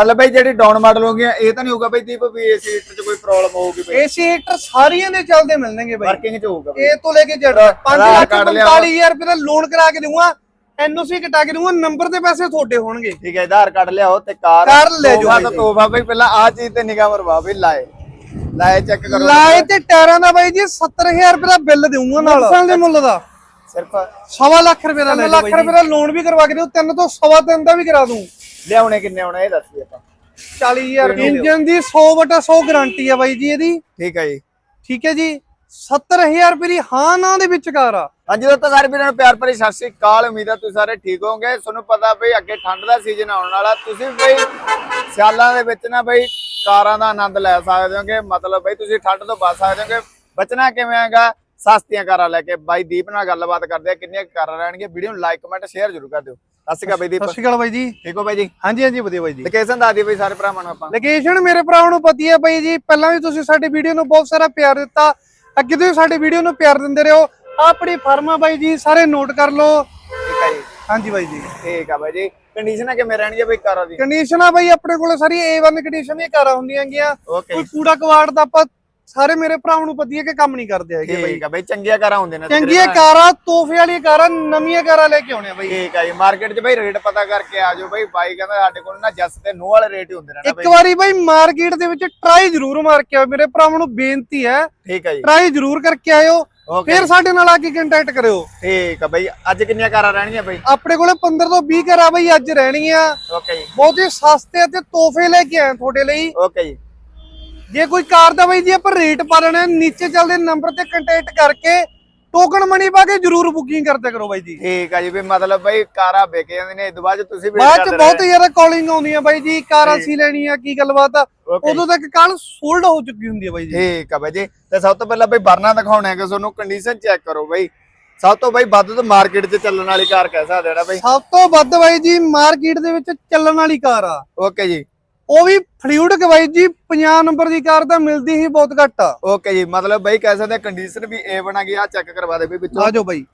ਮਤਲਬ ਬਈ ਜਿਹੜੀ ਡਾਊਨ ਮਾਡਲ ਹੋ ਗਿਆ ਇਹ ਤਾਂ ਨਹੀਂ ਹੋਊਗਾ ਬਈ ਦੀਪ ਵੀ ਇਸ ਹੀਟਰ 'ਚ ਕੋਈ ਪ੍ਰੋਬਲਮ ਹੋਊਗੀ ਬਈ। ਏਸੀ ਹੀਟਰ ਸਾਰੀਆਂ ਦੇ ਚੱਲਦੇ ਮਿਲਣਗੇ ਬਾਈ। ਵਰਕਿੰਗ 'ਚ ਹੋਊਗਾ ਬਈ। ਇਹ ਤੋਂ ਲੈ ਕੇ ਜੜ 5 ਆਧਾਰ ਲੱਖ ਕਾਰਡ ਲਿਆਓ। 45000 ਰੁਪਏ ਦਾ ਲੋਨ ਕਰਾ ਕੇ ਦਊਂਗਾ ਐਨਓਸੀ ਕਟਾ ਕੇ ਦਊਂਗਾ ਨੰਬਰ ਤੇ ਪੈਸੇ ਤੁਹਾਡੇ ਹੋਣਗੇ। ਠੀਕ ਹੈ ਆਧਾਰ ਕਾਰਡ ਲਿਆਓ ਤੇ ਕਾਰ ਕਾਰ ਲੈ ਜਾਓ। ਤਾਂ ਤੋਹਫਾ ਬਈ ਪਹਿਲਾਂ ਆ ਚੀਜ਼ ਤੇ ਨਿਗਾਹ ਮਰਵਾ ਬਈ ਲਾਏ। ਲਾਏ ਚੈੱਕ ਕਰੋ। ਲਾਏ ਤੇ ਟਾਇਰਾਂ ਦਾ ਬਾਈ ਜੀ 70000 ਰੁਪਏ ਦਾ ਬਿੱਲ ਦੇਊਂਗਾ ਨਾਲ। ਮੋਟਰਸਾਈਕਲ ਦੇ ਮੁੱਲ ਦਾ। ਸਿਰਫ ਸਵਾ ਲੱਖ ਰੁਪਏ ਦਾ ਲੈ ਲੱਖ ਰੁਪਏ ਦਾ ਲੋਨ ਵੀ ਕਰਵਾ ਕੇ ਦਿਓ ਤਿੰਨ ਤੋਂ ਸਵਾ ਤਿੰਨ ਦਾ ਵੀ ਕਰਾ ਦੂੰ। ਲਿਆਉਣੇ ਕਿੰਨੇ ਆਉਣੇ ਇਹ ਦੱਸ ਆਪਾਂ। 40000 ਇੰਜਨ ਦੀ 100 ਬਟਾ 100 ਗਾਰੰਟੀ ਆ ਬਾਈ ਜੀ ਇਹਦੀ। ਠੀਕ ਹੈ ਜੀ। ਠੀਕ ਹੈ ਜੀ। 70000 ਰੁਪਏ ਦੀ ਹਾਂ ਨਾ ਦੇ ਵਿੱਚ ਕਾਰ ਆ ਹਾਂਜੀ ਦੋਸਤੋ ਸਾਰੇ ਵੀਰਾਂ ਨੂੰ ਪਿਆਰ ਭਰੀ ਸਤਿ ਸ੍ਰੀ ਅਕਾਲ ਉਮੀਦ ਹੈ ਤੁਸੀਂ ਸਾਰੇ ਠੀਕ ਹੋਵੋਗੇ। ਤੁਹਾਨੂੰ ਪਤਾ ਬਈ ਅੱਗੇ ਠੰਡ ਦਾ ਸੀਜ਼ਨ ਆਉਣ ਵਾਲਾ ਤੁਸੀਂ ਬਈ ਸਿਆਲਾਂ ਦੇ ਵਿੱਚ ਨਾ ਬਈ ਕਾਰਾਂ ਦਾ ਆਨੰਦ ਲੈ ਸਕਦੇ ਹੋਗੇ। ਮਤਲਬ ਬਈ ਤੁਸੀਂ ਠੰਡ ਤੋਂ ਬਚ ਸਕਦੇ ਹੋਗੇ। ਬਚਣਾ ਕਿਵੇਂ ਹੈਗਾ ਸਸਤੀਆਂ ਕਾਰਾਂ ਲੈ ਕੇ। ਬਾਈ ਦੀਪ ਨਾਲ ਗੱਲਬਾਤ ਕਰਦੇ ਆ ਕਿੰਨੀਆਂ ਕਾਰਾਂ ਰਹਿਣਗੀਆਂ। ਵੀਡੀਓ ਨੂੰ ਲਾਈਕ ਕਮੈਂਟ ਸ਼ੇਅਰ ਜ਼ਰੂਰ ਕਰ ਦਿਓ। ਸਤਿ ਸ਼੍ਰੀ ਅਕਾਲ ਬਾਈ ਦੀਪ। ਸਤਿ ਸ਼੍ਰੀ ਅਕਾਲ ਬਾਈ ਜੀ। ਠੀਕ ਹੋ ਬਾਈ ਜੀ? ਹਾਂਜੀ ਹਾਂਜੀ ਵਧੀਆ ਬਾਈ ਜੀ। ਲੋਕੇਸ਼ਨ ਦੱਸ ਦਿਓ ਬਈ ਸਾਰੇ ਭਰਾਵਾਂ ਨੂੰ ਆਪਾਂ। ਲੋਕੇਸ਼ਨ ਮੇਰੇ ਭਰਾਵਾਂ ਨੂੰ ਪਤੀ ਹੈ ਬਾਈ ਜੀ। ਪਹਿਲਾਂ ਵੀ ਤੁਸੀਂ ਸਾਡੀ ਵੀਡੀਓ ਨੂੰ ਬਹੁਤ ਸਾਰਾ ਪਿਆਰ ਦਿੱਤਾ। ਅੱਗੇ ਤੋਂ ਵੀ ਸਾਡੀ ਵੀਡੀਓ ਨੂੰ ਪਿਆਰ ਦਿੰਦੇ ਰਹੋ। ਆਪਣੀ ਫਰਮਾ ਬਾਈ ਜੀ ਸਾਰੇ ਨੋਟ ਕਰ ਲਓ। ਠੀਕ ਹੈ ਜੀ। ਹਾਂਜੀ ਬਾਈ ਜੀ। ਠੀਕ ਆ ਬਾਈ ਜੀ। ਕੰਡੀਸ਼ਨਾਂ ਕਿਵੇਂ ਰਹਿਣਗੀਆਂ ਬਈ ਕਾਰਾਂ ਦੀ? ਕੰਡੀਸ਼ਨ ਆ ਬਾਈ ਆਪਣੇ ਕੋਲ ਸਾਰੀ A1 ਕੰਡੀਸ਼ਨ ਦੀਆਂ ਕਾਰਾਂ ਹੁੰਦੀਆਂ ਗੀਆਂ। ਕੋਈ ਕੂੜਾ ਕਵਾੜ ਦਾ ਆਪਾਂ ਸਾਰੇ ਮੇਰੇ ਭਰਾਵਾਂ ਨੂੰ ਪਤੀ ਹੈ ਕਿ ਕੰਮ ਨਹੀਂ ਕਰਦੇ ਹੈਗੇ ਬਾਈ। ਠੀਕ ਆ ਬਈ ਚੰਗੀਆਂ ਕਾਰਾਂ ਹੁੰਦੀਆਂ ਨੇ ਚੰਗੀਆਂ ਕਾਰਾਂ ਤੋਹਫੇ ਵਾਲੀਆਂ ਕਾਰਾਂ ਨਵੀਆਂ ਕਾਰਾਂ ਲੈ ਕੇ ਆਉਣੇ ਆ ਬਾਈ। ਠੀਕ ਆ ਜੀ ਮਾਰਕੀਟ 'ਚ ਬਈ ਰੇਟ ਪਤਾ ਕਰਕੇ ਆ ਜਾਓ ਬਈ। ਬਾਈ ਕਹਿੰਦਾ ਸਾਡੇ ਕੋਲ ਨਾ ਜੱਸ ਤੇ ਨੋ ਵਾਲੇ ਰੇਟ ਹੀ ਹੁੰਦੇ ਨੇ ਨਾ ਇੱਕ ਬਈ। ਵਾਰੀ ਬਾਈ ਮਾਰਕੀਟ ਦੇ ਵਿੱਚ ਟਰਾਈ ਜ਼ਰੂਰ ਮਾਰ ਕੇ ਆਓ ਮੇਰੇ ਭਰਾਵਾਂ ਨੂੰ ਬੇਨਤੀ ਹੈ ਠੀਕ ਆ ਜੀ। ਟਰਾਈ ਜ਼ਰੂਰ ਕਰਕੇ ਆਇਓ। ਓਕੇ ਫਿਰ ਸਾਡੇ ਨਾਲ ਆ ਕੇ ਕੰਟੈਕਟ ਕਰਿਓ। ਠੀਕ ਆ ਬਈ ਅੱਜ ਕਿੰਨੀਆਂ ਕਾਰਾਂ ਰਹਿਣਗੀਆਂ ਬਈ? ਆਪਣੇ ਕੋਲੇ 15 ਤੋਂ 20 ਕਾਰਾਂ ਬਾਈ ਅੱਜ ਰਹਿਣਗੀਆਂ ਓਕੇ ਜੀ। ਬਹੁਤ ਹੀ ਸਸਤੇ ਤੇ ਤੋਹਫੇ ਲੈ ਕੇ ਆਏ ਤੁਹਾਡੇ ਲਈ। ਓਕੇ ਜੀ। ਜੇ ਕੋਈ ਕਾਰ ਦਾ ਬਾਈ ਜੀ ਆਪਾਂ ਰੇਟ ਪਾ ਲੈਣਾ ਨੀਚੇ ਚੱਲਦੇ ਨੰਬਰ ਤੇ ਕੰਟੈਕਟ ਕਰਕੇ ਟੋਕਨ ਮਨੀ ਪਾ ਕੇ ਜ਼ਰੂਰ ਬੁਕਿੰਗ ਕਰਦੇ ਕਰੋ ਬਾਈ ਜੀ। ਠੀਕ ਆ ਜੀ ਵੀ ਮਤਲਬ ਬਈ ਕਾਰਾਂ ਵਿਕ ਜਾਂਦੀਆਂ ਨੇ ਤੋਂ ਬਾਅਦ ਤੁਸੀਂ ਵੀ ਬਾਅਦ ਚ ਬਹੁਤ ਜ਼ਿਆਦਾ ਕਾਲਿੰਗ ਆਉਂਦੀ ਆ ਬਾਈ ਜੀ ਕਾਰ ਅਸੀਂ ਲੈਣੀ ਆ ਕੀ ਗੱਲਬਾਤ ਆ। ਉਦੋਂ ਤੱਕ ਕਾਰ ਸੋਲਡ ਹੋ ਚੁੱਕੀ ਹੁੰਦੀ ਆ ਬਾਈ ਜੀ। ਠੀਕ ਆ ਬਾਈ ਜੀ ਤੇ ਸਭ ਤੋਂ ਪਹਿਲਾਂ ਬਈ ਬਰਨਾ ਦਿਖਾਉਣਾ ਹੈ ਕਿ ਤੁਹਾਨੂੰ ਕੰਡੀਸ਼ਨ ਚੈੱਕ ਕਰੋ ਬਈ। ਸਭ ਤੋਂ ਬਈ ਵੱਧ ਤੋਂ ਮਾਰਕੀਟ 'ਚ ਚੱਲਣ ਵਾਲੀ ਕਾਰ ਕਹਿ ਸਕਦੇ ਆ ਬਈ। ਸਭ ਤੋਂ ਵੱਧ ਬਾਈ ਜੀ ਮਾਰਕੀਟ ਦੇ ਵਿੱਚ ਚੱਲਣ ਵਾਲੀ ਕਾਰ ਆ। ਓਕੇ ਜੀ। ਉਹ ਵੀ ਫਲੂਇਡ ਬਾਈ ਜੀ 50 ਨੰਬਰ ਦੀ ਕਾਰ ਤਾਂ ਮਿਲਦੀ ਹੀ ਬਹੁਤ ਘੱਟ। ਆ ਓਕੇ ਜੀ ਮਤਲਬ ਬਈ ਕਹਿ ਸਕਦੇ ਕੰਡੀਸ਼ਨ ਵੀ ਏ ਬਣਾ ਗਈ ਆ ਚੈੱਕ ਕਰਵਾ ਦੇ ਬਈ ਵਿੱਚੋਂ। ਆਜੋ ਬਾਈ।